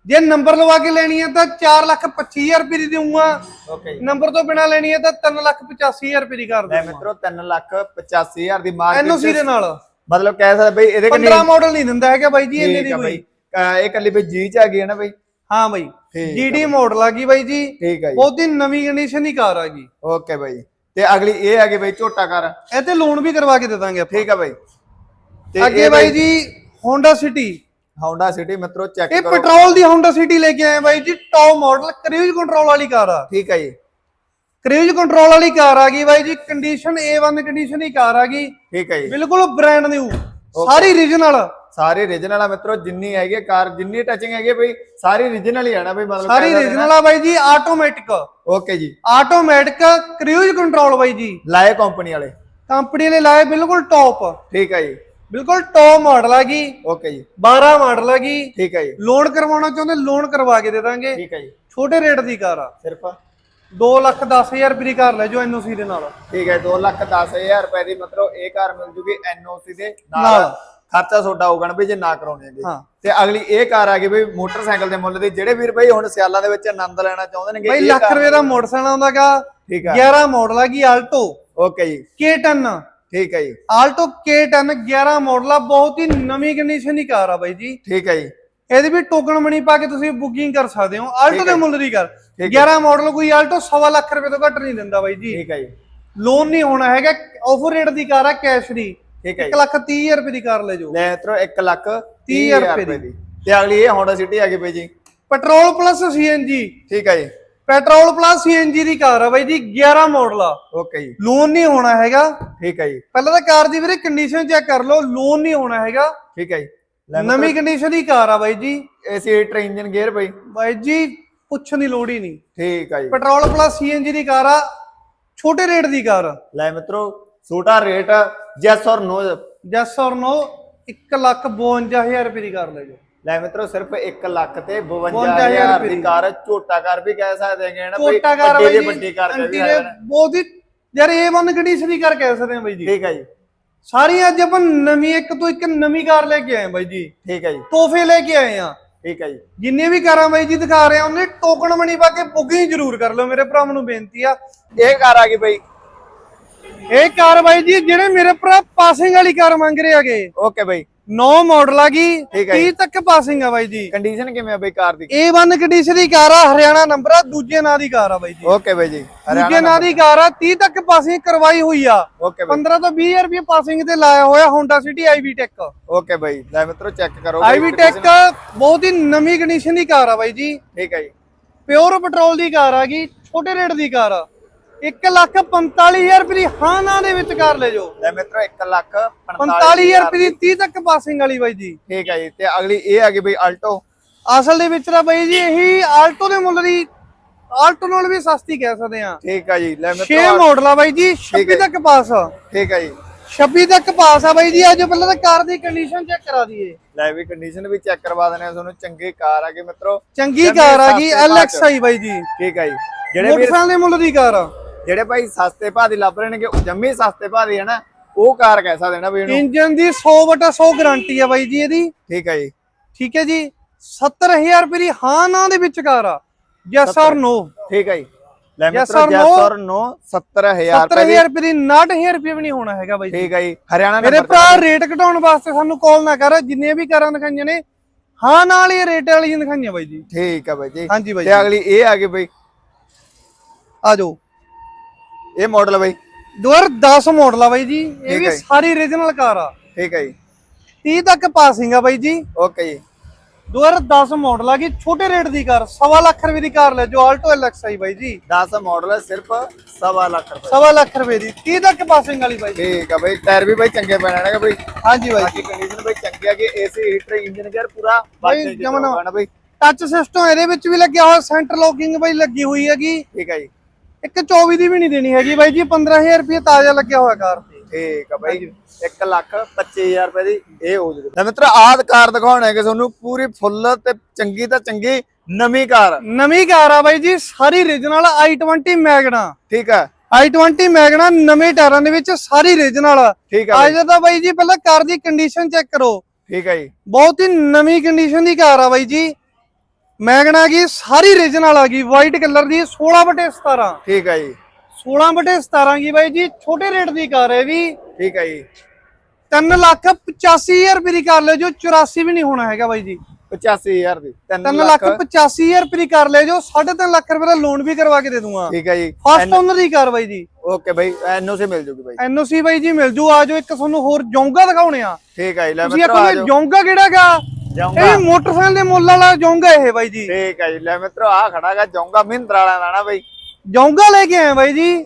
ਜੇ ਨੰਬਰ ਲਵਾ ਕੇ ਲੈਣੀ ਹੈ ਤਾਂ 4 ਲੱਖ 25000 ਰੁਪਏ ਦੀ ਦੇਊਂਗਾ। ਓਕੇ ਜੀ। ਨੰਬਰ ਤੋਂ ਬਿਨਾ ਲੈਣੀ ਹੈ ਤਾਂ 3 ਲੱਖ 85000 ਰੁਪਏ ਦੀ ਕਰ ਲੈ ਦੂੰਗਾ ਮਿੱਤਰੋ 3 ਲੱਖ 85000 ਦੀ ਮਾਰਕੀਟ ਐਨਓਸੀ ਦੇ ਨਾਲ। ਮਤਲਬ ਕਹਿ ਸਕਦੇ ਬਈ ਇਹਦੇ ਕੰਨੀ 15 ਮਾਡਲ ਨਹੀਂ ਦਿੰਦਾ ਹੈਗਾ ਬਾਈ ਜੀ ਇੰਨੇ ਠੀਕ ਦੀ ਆ ਕੋਈ। ਅਹ ਇਹ ਕੱਲੀ ਬਈ ਜੀ ਚ ਆ ਗਈ ਹੈ ਨਾ ਬਈ। ਹਾਂ ਬਾਈ ਠੀਕ ਜੀਡੀ ਮਾਡਲ ਆ ਗਈ ਬਾਈ ਜੀ। ਠੀਕ ਹੈ ਜੀ। ਹੀ ਨਵੀਂ ਕੰਡੀਸ਼ਨ ਦੀ ਕਾਰ ਆ ਗਈ। ਓਕੇ ਬਈ। ਤੇ ਅਗਲੀ ਇਹ ਆ ਗਈ ਬਈ ਝੋਟਾ ਕਾਰ। ਇਹ ਤੇ ਲੋਨ ਵੀ ਕਰਵਾ ਕੇ ਦੇ ਦਾਂਗੇ ਆਪਾਂ। ਠੀਕ ਆ ਬਈ। ਤੇ ਅੱਗੇ ਬਾਈ ਜੀ Honda City ਹੌਂਡਾ ਸਿਟੀ ਮਿੱਤਰੋ ਚੈੱਕ ਇਹ ਕਰੋ। ਪੈਟਰੋਲ ਦੀ Honda City ਲੈ ਕੇ ਆਏ ਬਾਈ ਜੀ ਟੌਪ ਮਾਡਲ ਕਰੂਜ਼ ਕੰਟਰੋਲ ਵਾਲੀ ਕਾਰ ਆ। ਠੀਕ ਹੈ ਜੀ। ਕਰੂਜ਼ ਕੰਟਰੋਲ ਵਾਲੀ ਕਾਰ ਆ ਗਈ ਬਾਈ ਜੀ ਕੰਡੀਸ਼ਨ A1 ਕੰਡੀਸ਼ਨ ਦੀ ਕਾਰ ਆ ਗਈ। ਠੀਕ ਹੈ ਜੀ। ਬਿਲਕੁਲ ਬ੍ਰਾਂਡ ਨਿਊ ਸਾਰੀ ਰੀਜਨਲ ਸਾਰੇ ਰੀਜਨਲ ਆ ਮਿੱਤਰੋ ਜਿੰਨੀ ਹੈਗੀ ਕਾਰ ਜਿੰਨੀ ਟੱਚਿੰਗ ਹੈਗੀ ਬਈ ਸਾਰੀ ਰੀਜਨਲ ਹੀ ਆ ਨਾ ਬਈ ਮਤਲਬ ਸਾਰੀ ਰੀਜਨਲ ਆ ਬਾਈ ਜੀ ਆਟੋਮੈਟਿਕ ਓਕੇ ਜੀ। ਆਟੋਮੈਟਿਕ ਕਰੂਜ਼ ਕੰਟਰੋਲ ਬਾਈ ਜੀ। ਲਾਏ ਕੰਪਨੀ ਵਾਲੇ। ਕੰਪਨੀ ਨੇ ਲਾਏ ਬਿਲਕੁਲ ਟੌਪ ਠੀਕ ਹੈ ਜੀ। ਬਿਲਕੁਲ ਟੌਪ ਮਾਡਲ ਆ ਗਈ ਓਕੇ ਜੀ। 12 ਮਾਡਲ ਆ ਗਈ ਠੀਕ ਹੈ ਜੀ। ਲੋਨ ਕਰਵਾਉਣਾ ਚਾਹੁੰਦੇ ਲੋਨ ਕਰਵਾ ਕੇ ਦੇ ਦਾਂਗੇ। ਠੀਕ ਹੈ ਜੀ। ਛੋਟੇ ਰੇਟ ਦੀ ਕਾਰ ਆ। ਸਿਰਫ? 2 ਲੱਖ 10000 ਰੁਪਏ ਦੀ ਕਾਰ ਲੈ ਜੋ ਐਨਓਸੀ ਦੇ ਨਾਲ। ਠੀਕ ਹੈ 2 ਲੱਖ 10000 ਰੁਪਏ ਦੀ ਮਤਲਬ ਇਹ ਕਾਰ ਮਿਲ ਜੂਗੀ ਐਨਓਸੀ ਦੇ ਨਾਲ। ਖਰਚਾ ਤੁਹਾਡਾ ਹੋਊਗਾ ਨਾ ਵੀ ਜੇ ਨਾ ਕਰਾਉਣੇ ਹੈਗੇ। ਤੇ ਅਗਲੀ ਇਹ ਕਾਰ ਆ ਗਈ ਬਈ ਮੋਟਰਸਾਈਕਲ ਦੇ ਮੁੱਲ ਦੀ ਜਿਹੜੇ ਵੀਰ ਬਈ ਹੁਣ ਸਿਆਲਾਂ ਦੇ ਵਿੱਚ ਆਨੰਦ ਲੈਣਾ ਚਾਹੁੰਦੇ ਨੇਗੇ ਬਾਈ ਲੱਖ ਰੁਪਏ ਦਾ ਮੋਟਰਸਾਈਕਲ ਆਉਂਦਾਗਾ ਠੀਕ ਆ। 11 ਮਾਡਲ ਆ ਗਈ ਆਲਟੋ ਓਕੇ ਜੀ। K10 ਠੀਕ ਹੈ ਜੀ। ਆਲਟੋ K10 11 ਮਾਡਲ ਆ ਬਹੁਤ ਹੀ ਨਵੀਂ ਕੰਡੀਸ਼ਨ ਦੀ ਕਾਰ ਆ ਬਾਈ ਜੀ। ਠੀਕ ਹੈ ਜੀ। ਇਹਦੇ ਵੀ ਟੋਕਨ ਮਣੀ ਪਾ ਕੇ ਤੁਸੀਂ ਬੁਕਿੰਗ ਕਰ ਸਕਦੇ ਹੋ। ਆਲਟੋ ਦੇ ਮੁੱਲ ਦੀ ਕਰ। ਠੀਕ 11 ਮਾਡਲ ਕੋਈ ਆਲਟੋ 1.5 ਲੱਖ ਰੁਪਏ ਤੋਂ ਘੱਟ ਨਹੀਂ ਦਿੰਦਾ ਬਾਈ ਜੀ। ਠੀਕ ਹੈ ਜੀ। ਲੋਨ ਨਹੀਂ ਹੋਣਾ ਹੈਗਾ ਆਫਰ ਰੇਟ ਦੀ ਕਾਰ ਆ ਕੈਸ਼ ਦੀ। ਠੀਕ ਹੈ 1 ਲੱਖ 30000 ਰੁਪਏ ਦੀ ਕਾਰ ਲੈ ਜਾਓ। ਲੈ ਮਿੱਤਰੋ 1 ਲੱਖ 30 30 ਰੁਪਏ ਦੀ। ਤੇ ਅਗਲੀ ਇਹ Honda City ਆ ਗਈ ਬਈ ਜੀ। ਪੈਟਰੋਲ ਪਲੱਸ ਸੀਐਨਜੀ ਠੀਕ ਹੈ ਜੀ। ਪੈਟਰੋਲ ਪਲੱਸ ਸੀਐਨਜੀ ਦੀ ਕਾਰ ਆ ਬਾਈ ਜੀ 11 ਮਾਡਲ ਆ। ਓਕੇ ਜੀ। ਲੋਨ ਨਹੀਂ ਹੋਣਾ ਹੈਗਾ। ਠੀਕ ਹੈ ਜੀ। ਪਹਿਲਾਂ ਤਾਂ ਕਾਰ ਦੀ ਵੀਰੇ ਕੰਡੀਸ਼ਨ ਚੈੱਕ ਕਰ ਲਓ ਲੋਨ ਨਹੀਂ ਹੋਣਾ ਹੈਗਾ। ਠੀਕ ਹੈ ਜੀ। ਨਵੀਂ ਕੰਡੀਸ਼ਨ ਦੀ ਕਾਰ ਆ ਬਾਈ ਜੀ। ਏਸੀ ਇੰਜਨ ਗੇਅਰ ਬਈ। ਬਾਈ ਜੀ ਪੁੱਛਣ ਦੀ ਲੋੜ ਹੀ ਨਹੀਂ। ਠੀਕ ਹੈ ਜੀ। ਪੈਟਰੋਲ ਪਲੱਸ ਸੀਐਨਜੀ ਦੀ ਕਾਰ ਆ ਛੋਟੇ ਰੇਟ ਦੀ ਕਾਰ ਆ। ਲੈ ਮਿੱਤਰੋ ਛੋਟਾ ਰੇਟ ਜੈਸ ਔਰ ਨੋ। ਜੈਸ ਔਰ ਨੋ 1 ਲੱਖ 52000 ਰੁਪਏ ਦੀ ਕਾਰ ਲੈ ਜਾਓ। ਲੈ ਮਿੱਤਰੋ ਸਿਰਫ 1 ਲੱਖ ਤੇ 52,000 52000 ਦੀ ਕਾਰ ਝੋਟਾ ਕਾਰ ਵੀ ਕਹਿ ਸਕਦੇ ਹੈਗੇ ਨਾ ਬਈ ਵੱਡੀ ਦੀ ਵੱਡੀ ਕਾਰ ਕਹਿ ਸਕਦੇ ਨੇ ਬਹੁਤ ਹੀ ਯਾਰ ਇਹ ਬੰਦ ਕੰਡੀਸ਼ਨ ਦੀ ਕਾਰ ਕਹਿ ਸਕਦੇ ਹਾਂ ਬਾਈ ਜੀ। ਠੀਕ ਹੈ ਜੀ। ਸਾਰੀਆਂ ਅੱਜ ਆਪਾਂ ਨਵੀਂ ਇੱਕ ਤੋਂ ਇੱਕ ਨਵੀਂ ਕਾਰ ਲੈ ਕੇ ਆਏ ਬਾਈ ਜੀ। ਠੀਕ ਹੈ ਜੀ। ਤੋਹਫੇ ਲੈ ਕੇ ਆਏ ਆ। ਠੀਕ ਹੈ ਜੀ। ਜਿੰਨੇ ਵੀ ਕਾਰਾਂ ਬਾਈ ਜੀ ਦਿਖਾ ਰਹੇ ਆ ਉਹਨੇ ਟੋਕਨ ਮਣੀ ਪਾ ਕੇ ਬੁਕਿੰਗ ਜ਼ਰੂਰ ਕਰ ਲਓ ਮੇਰੇ ਭਰਾਵਾਂ ਨੂੰ ਬੇਨਤੀ ਆ। ਇਹ ਕਾਰ ਆ ਗਈ ਬਈ। ਇਹ ਕਾਰ ਬਾਈ ਜੀ ਜਿਹੜੇ ਮੇਰੇ ਭਰਾ ਪਾਸਿੰਗ ਵਾਲੀ ਕਾਰ ਮੰਗ ਰਹੇ ਹੈਗੇ। ਓਕੇ ਬਈ। 9 ਮਾਡਲ ਆ ਗਈ ਠੀਕ ਹੈ 30 ਤੱਕ ਪਾਸਿੰਗ ਆ ਬਾਈ ਜੀ। ਕੰਡੀਸ਼ਨ ਕਿਵੇਂ ਆ ਬਈ ਕਾਰ ਦੀ? A1 ਕੰਡੀਸ਼ਨ ਦੀ ਕਾਰ ਆ ਹਰਿਆਣਾ ਨੰਬਰ ਆ ਦੂਜੇ ਨਾਂ ਦੀ ਕਾਰ ਆ ਬਾਈ ਜੀ। ਓਕੇ ਬਈ ਜੀ। ਦੂਜੇ ਨਾਂ ਦੀ ਕਾਰ ਆ 30 ਤੱਕ ਪਾਸਿੰਗ ਕਰਵਾਈ ਹੋਈ ਆ। ਓਕੇ ਬਈ। 15 ਤੋਂ 20000 ਰੁਪਏ ਪਾਸਿੰਗ ਤੇ ਲਾਇਆ ਹੋਇਆ Honda City IB Tech okay ਬਈ। ਲੈ ਮਿੱਤਰੋ ਚੈੱਕ ਕਰੋ IB Tech ਬਹੁਤ ਹੀ ਨਵੀਂ ਕੰਡੀਸ਼ਨ ਦੀ ਕਾਰ ਆ ਬਾਈ ਜੀ। ਠੀਕ ਹੈ ਜੀ। ਪਿਓਰ ਪੈਟਰੋਲ ਦੀ ਕਾਰ ਆ ਗਈ ਛੋਟੇ ਰੇਟ ਦੀ ਕਾਰ ਆ। 1 ਲੱਖ 45000 ਰੁਪਏ ਦੀ ਹਾਂ ਨਾ ਦੇ ਵਿੱਚ ਕਾਰ ਲੈ ਜਾਓ। ਲੈ ਮਿੱਤਰੋ 1 ਲੱਖ 45000 ਰੁਪਏ ਦੀ 30 ਤੱਕ ਪਾਸਿੰਗ ਵਾਲੀ ਬਾਈ ਜੀ। ਠੀਕ ਹੈ ਜੀ ਤੇ ਅਗਲੀ ਇਹ ਆ ਗਈ ਬਈ ਆਲਟੋ ਅਸਲ ਦੇ ਵਿੱਚ ਤਾਂ ਬਾਈ ਜੀ ਇਹੀ ਆਲਟੋ ਦੇ ਮੁੱਲ ਦੀ ਆਲਟੋ ਨਾਲ ਵੀ ਸਸਤੀ ਕਹਿ ਸਕਦੇ ਆ ਠੀਕ ਹੈ ਜੀ ਲੈ 6 ਮਿੱਤਰੋ ਮਾਡਲ ਆ ਬਾਈ ਜੀ 26 ਹੈ। ਤੱਕ ਪਾਸ ਆ। ਠੀਕ ਹੈ ਜੀ। 26 ਤੱਕ ਪਾਸ ਆ ਬਾਈ ਜੀ ਅੱਜ ਪਹਿਲਾਂ ਤਾਂ ਕਾਰ ਦੀ ਕੰਡੀਸ਼ਨ ਚੈੱਕ ਕਰਾ ਦਈਏ। ਲੈ ਵੀ ਕੰਡੀਸ਼ਨ ਵੀ ਚੈੱਕ ਕਰਵਾ ਆ ਤੁਹਾਨੂੰ ਚੰਗੀ ਕਾਰ ਆ ਗਈ ਮਿੱਤਰੋ। ਚੰਗੀ ਕਾਰ ਆ ਗਈ। LXI ਬਾਈ ਜੀ। ਠੀਕ ਹੈ ਜੀ। ਜਿਹੜੇ ਮੋਟਰਸਾਈਕਲ ਦੇ ਮੁੱਲ ਦੀ ਕਾਰ ਆ। ਜਿਹੜੇ ਭਾਈ ਸਸਤੇ ਭਾਅ ਦੀ ਲੱਭ ਰਹੇ ਨੇਗੇ ਉਹ ਜੰਮੀ ਸਸਤੇ ਭਾਅ ਦੀ ਹੈ ਨਾ ਉਹ ਕਾਰ ਕਹਿ ਸਕਦੇ ਨਾ ਵੀ ਇਹਨੂੰ। ਇੰਜਨ ਦੀ 100 ਬਟਾ 100 ਗਾਰੰਟੀ ਆ ਬਾਈ ਜੀ ਇਹਦੀ। ਠੀਕ ਹੈ ਜੀ। ਠੀਕ ਹੈ ਜੀ 70000 ਰੁਪਏ ਦੀ ਹਾਂ ਨਾ ਦੇ ਵਿੱਚ ਕਾਰ ਆ ਯੈਸ ਔਰ ਨੋ। ਠੀਕ ਹੈ ਜੀ। ਲੈ ਮਿੱਤਰੋ? ਜੈਸ ਔਰ ਨੋ 70000 ਰੁਪਏ ਦੀ। 70000 ਰੁਪਏ ਦੀ 90000 ਰੁਪਏ ਵੀ ਨਹੀਂ ਹੋਣਾ ਹੈਗਾ ਬਾਈ ਠੀਕ ਹੈ ਜੀ ਹਰਿਆਣਾ ਮੇਰੇ ਭਰਾ ਰੇਟ ਘਟਾਉਣ ਵਾਸਤੇ ਸਾਨੂੰ ਕਾਲ ਨਾ ਕਰ ਜਿੰਨੀਆਂ ਵੀ ਕਾਰਾਂ ਦਿਖਾਈਆਂ ਨੇ ਹਾਂ ਨਾਲ ਹੀ ਰੇਟ ਵਾਲੀਆਂ ਦਿਖਾਈਆਂ ਬਾਈ ਜੀ। ਠੀਕ ਹੈ ਬਾਈ ਜੀ। ਹਾਂਜੀ ਬਾਈ ਤੇ ਅਗਲੀ ਇਹ ਆ ਗਈ ਬਾਈ। ਆ ਜਾਓ। ਇਹ ਮਾਡਲ ਬਾਈ। 2010 ਮਾਡਲ ਆ ਬਾਈ ਜੀ ਇਹ ਵੀ। ਸਾਰੀ ਰੀਜਨਲ ਕਾਰ ਆ। ਠੀਕ ਹੈ ਜੀ। 30 ਤੱਕ ਪਾਸਿੰਗ ਆ ਬਾਈ ਜੀ। ਓਕੇ ਜੀ। 2010 ਮਾਡਲ ਆ ਗਈ ਛੋਟੇ ਰੇਟ ਦੀ ਕਾਰ ਸਵਾ ਲੱਖ ਰੁਪਏ ਦੀ ਕਾਰ ਲੈ ਜੋ ਆਲਟੋ ਐਲਐਕਸ ਆਈ ਬਾਈ ਜੀ। 10 ਮਾਡਲ ਹੈ ਸਿਰਫ ਸਵਾ ਲੱਖ ਰੁਪਏ। ਸਵਾ ਲੱਖ ਰੁਪਏ ਦੀ 30 ਤੱਕ ਪਾਸਿੰਗ ਵਾਲੀ ਬਾਈ ਠੀਕ ਹੈ ਬਾਈ ਟਾਇਰ ਵੀ ਬਾਈ ਚੰਗੇ ਪੈਣੇ ਨੇ ਬਾਈ। ਹਾਂਜੀ ਬਾਈ। ਬਾਕੀ ਕੰਡੀਸ਼ਨ ਬਾਈ ਚੰਗੀ ਆ ਕਿ ਏਸੀ ਹੀਟਰ ਇੰਜਨ ਗੇਅਰ ਪੂਰਾ ਬਾਈ, ਜਮਨ- ਬਾਈ। ਟੱਚ ਸਿਸਟਮ ਇਹਦੇ ਵਿੱਚ ਵੀ ਲੱਗਿਆ ਹੋਇਆ ਸੈਂਟਰ ਲੌਕਿੰਗ ਬਾਈ ਲੱਗੀ ਹੋਈ ਹੈਗੀ। ਠੀਕ ਹੈ ਜੀ। ਇੱਕ 24 ਦੀ ਵੀ ਨਹੀਂ ਦੇਣੀ ਹੈਗੀ ਬਾਈ ਜੀ 15000 ਰੁਪਏ ਤਾਜ਼ਾ ਲੱਗਿਆ ਹੋਇਆ ਕਾਰ। ਤੇ ਠੀਕ ਆ ਬਾਈ 1 ਲੱਖ 25000 ਰੁਪਏ ਦੀ ਇਹ ਹੋ ਜੂਗੀ ਲੈ ਮਿੱਤਰ ਆਹ ਕਾਰ ਦਿਖਾਉਣਾ ਹੈ ਕਿ ਤੁਹਾਨੂੰ ਪੂਰੀ ਫੁੱਲ ਤੇ ਚੰਗੀ ਤਾਂ ਚੰਗੀ ਨਵੀਂ ਕਾਰ। ਨਵੀਂ ਕਾਰ ਆ ਬਾਈ ਜੀ ਸਾਰੀ ਰੀਜਨਲ i20 ਮੈਗਨਾ ਠੀਕ ਹੈ i20 ਮੈਗਨਾ ਨਵੇਂ ਟਾਇਰਾਂ ਦੇ ਵਿੱਚ ਸਾਰੀ ਰੀਜਨਲ ਠੀਕ ਬਾਈ। ਅੱਜ ਦਾ ਬਾਈ ਜੀ ਪਹਿਲਾਂ ਕਾਰ ਦੀ ਕੰਡੀਸ਼ਨ ਚੈੱਕ ਕਰੋ। ਠੀਕ ਹੈ ਜੀ। ਬਹੁਤ ਹੀ ਨਵੀਂ ਕੰਡੀਸ਼ਨ ਦੀ ਕਾਰ ਆ ਬਾਈ ਜੀ। ਮੈਗਨਾ ਕੀ ਸਾਰੀ ਰੀਜਨਲ ਆ ਗਈ ਵਾਈਟ ਕਲਰ ਦੀ 16 ਬਟੇ 17 ਠੀਕ ਹੈ ਜੀ। 16 ਬਟੇ 17 ਕੀ ਬਾਈ ਜੀ ਛੋਟੇ ਰੇਟ ਦੀ ਕਾਰ ਹੈ ਵੀ। ਠੀਕ ਹੈ ਜੀ। 3 ਲੱਖ 85000 ਰੁਪਏ ਦੀ ਕਾਰ ਲੈ ਜੋ 84 ਵੀ ਨਹੀਂ ਹੋਣਾ ਹੈਗਾ ਬਾਈ ਜੀ। 85000 ਦੀ 3 3 ਲੱਖ। 85000 ਰੁਪਏ ਦੀ ਕਾਰ ਲੈ ਜੋ 3.5 ਲੱਖ ਰੁਪਏ ਦਾ ਲੋਨ ਵੀ ਕਰਵਾ ਕੇ ਦੇ ਦੂੰਗਾ। ਠੀਕ ਹੈ ਜੀ। ਫਸਟ ਓਨਰ ਦੀ ਕਾਰ ਬਾਈ ਜੀ। ਓਕੇ ਬਾਈ ਐਨਓਸੀ ਮਿਲ ਜੂਗੀ ਬਾਈ। ਐਨਓਸੀ ਬਾਈ ਜੀ ਮਿਲ ਜੂ ਆ ਜੋ ਇੱਕ ਤੁਹਾਨੂੰ ਹੋਰ ਜੌਂਗਾ ਦਿਖਾਉਣੇ ਆ। ਠੀਕ ਹੈ ਜੀ ਲੈ ਮਿੱਤਰੋ ਆ ਜਾਓ। ਜੌਂਗਾ ਕਿਹੜਾ ਗਾ ਜਾਊਂਗਾ। ਇਹ ਮੋਟਰਸਾਈਕਲ ਦੇ ਮੁੱਲ ਵਾਲਾ ਜੌਂਗਾ ਇਹ ਬਾਈ ਜੀ। ਠੀਕ ਹੈ ਜੀ ਲੈ ਮਿੱਤਰੋ ਆ ਖੜਾਗਾ ਜਾਊਂਗਾ ਮਹਿੰਦਰਾ ਵਾਲਾ ਨਾ ਬਾਈ। ਜੌਂਗਾ ਲੈ ਕੇ ਆਏ ਬਾਈ ਜੀ।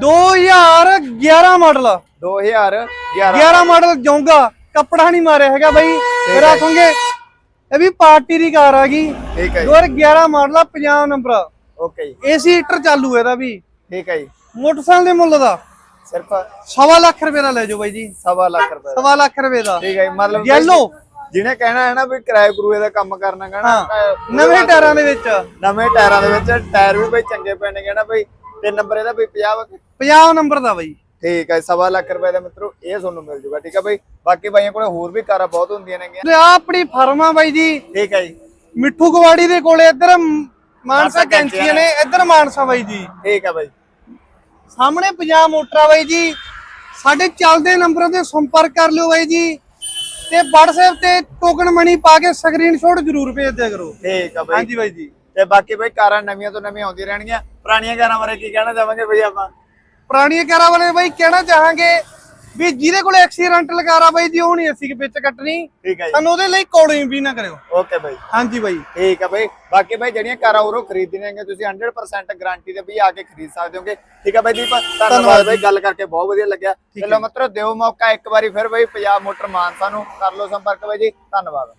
2011 ਮਾਡਲ। 2011 11 ਮਾਡਲ ਜੌਂਗਾ ਕੱਪੜਾ ਨਹੀਂ ਮਾਰਿਆ ਹੈਗਾ ਬਾਈ। ਫਿਰ ਆਖੋਗੇ ਇਹ ਵੀ ਪਾਰਟੀ ਦੀ ਕਾਰ ਆ ਗਈ। ਠੀਕ ਹੈ ਜੀ। 2011 ਮਾਡਲ ਆ 50 ਨੰਬਰ। ਓਕੇ ਜੀ। ਏਸੀ ਹੀਟਰ ਚਾਲੂ ਇਹਦਾ ਵੀ। ਠੀਕ ਹੈ ਜੀ। ਮੋਟਰਸਾਈਕਲ ਦੇ ਮੁੱਲ ਦਾ। ਸਿਰਫ ਸਵਾ ਲੱਖ ਰੁਪਏ ਦਾ ਲੈ ਜਾਓ ਬਾਈ ਜੀ। ਸਵਾ ਲੱਖ ਰੁਪਏ ਦਾ। ਸਵਾ ਲੱਖ ਰੁਪਏ ਦਾ। ਠੀਕ ਹੈ ਜੀ, ਮਤਲਬ Yellow। ਜਿਹਨੇ ਕਹਿਣਾ ਹੈ ਨਾ ਵੀ ਕਿਰਾਏ ਕਰੂਏ ਦਾ ਕੰਮ ਕਰਨਾ ਕਹਿਣਾ ਹਾਂ ਨਵੇਂ ਟਾਇਰਾਂ ਦੇ ਵਿੱਚ। ਨਵੇਂ ਟਾਇਰਾਂ ਦੇ ਵਿੱਚ ਟਾਇਰ ਵੀ ਬਈ ਚੰਗੇ ਪੈਣਗੇ ਨਾ ਬਈ। ਤੇ ਨੰਬਰ ਇਹਦਾ ਬਈ 50 ਵਾ। 50 ਨੰਬਰ ਦਾ ਬਾਈ। ਠੀਕ ਹੈ ਸਵਾ ਲੱਖ ਰੁਪਏ ਦਾ ਮਿੱਤਰੋ ਇਹ ਤੁਹਾਨੂੰ ਮਿਲ ਜੂਗਾ ਠੀਕ ਹੈ ਬਈ। ਬਾਕੀ ਬਾਈਆਂ ਕੋਲੇ ਹੋਰ ਵੀ ਕਾਰਾਂ ਬਹੁਤ ਹੁੰਦੀਆਂ ਨੇਗੀਆਂ ਤੇ ਆ ਆਪਣੀ ਫਰਮ ਆ ਬਾਈ ਜੀ। ਠੀਕ ਹੈ ਜੀ। ਮਿੱਠੂ ਗਵਾੜੀ ਦੇ ਕੋਲੇ ਇੱਧਰ ਮ- ਮਾਨਸਾ ਮਾਨਸਾ ਕੈਂਚੀਆਂ ਨੇ ਇੱਧਰ ਮਾਨਸਾ ਬਾਈ ਜੀ। ਠੀਕ ਹੈ ਬਈ। ਸਾਹਮਣੇ ਪੰਜਾਬ ਮੋਟਰਾਂ ਬਾਈ ਜੀ। ਸਾਡੇ ਚੱਲਦੇ ਨੰਬਰਾਂ ਤੇ ਸੰਪਰਕ ਕਰ ਲਿਓ ਬਾਈ ਜੀ। ਤੇ WhatsApp ਤੇ ਟੋਕਨ ਮਨੀ ਪਾ ਕੇ ਸਕਰੀਨਸ਼ਾਟ ਜ਼ਰੂਰ ਭੇਜ ਦਿਆ ਕਰੋ। ਠੀਕ ਹੈ ਬਈ। ਹਾਂਜੀ ਬਾਈ ਜੀ। ਤੇ ਬਾਕੀ ਬਈ ਕਾਰਾਂ ਨਵੀਆਂ ਤੋਂ ਨਵੀਆਂ ਆਉਂਦੀਆਂ ਰਹਿਣਗੀਆਂ। ਪੁਰਾਣੀਆਂ ਕਾਰਾਂ ਬਾਰੇ ਕੀ ਕਹਿਣਾ ਚਾਹਾਂਗੇ ਬਈ ਆਪਾਂ? ਪੁਰਾਣੀਆਂ ਕਾਰਾਂ ਵਾਲੇ ਬਾਈ ਕਹਿਣਾ ਚਾਹਾਂਗੇ ਵੀ ਜਿਹਦੇ ਕੋਲੇ ਐਕਸੀਡੈਂਟ ਲਗਾਰਾ ਬਾਈ ਜੀ ਉਹ ਨਹੀਂ ਅਸੀਂ ਕਿ ਵਿੱਚ ਕੱਟਣੀ। ਠੀਕ ਹੈ ਜੀ। ਸਾਨੂੰ ਉਹਦੇ ਲਈ ਕੋਲਿੰਗ ਵੀ ਨਾ ਕਰਿਓ। ਓਕੇ ਬਈ। ਹਾਂਜੀ ਬਾਈ। ਠੀਕ ਹੈ ਬਈ। ਬਾਕੀ ਬਈ ਜਿਹੜੀਆਂ ਕਾਰਾਂ ਉਰੋਂ ਖਰੀਦਣੀਆਂ ਨੇ ਤੁਸੀਂ 100% ਗਾਰੰਟੀ ਦੇ ਵੀ ਆ ਕੇ ਖਰੀਦ ਸਕਦੇ ਹੋਗੇ। ਠੀਕ ਹੈ ਬਈ ਦੀਪ ਧੰਨਵਾਦ ਬਈ ਗੱਲ ਕਰਕੇ ਬਹੁਤ ਵਧੀਆ ਲੱਗਿਆ। ਚਲੋ ਮਿੱਤਰੋ ਦਿਓ ਮੌਕਾ ਇੱਕ ਵਾਰੀ ਫਿਰ ਬਈ ਪੰਜਾਬ ਮੋਟਰ ਮਾਨਸਾ ਨੂੰ ਕਰ ਲਓ ਸੰਪਰਕ ਬਈ ਜੀ। ਧੰਨਵਾਦ।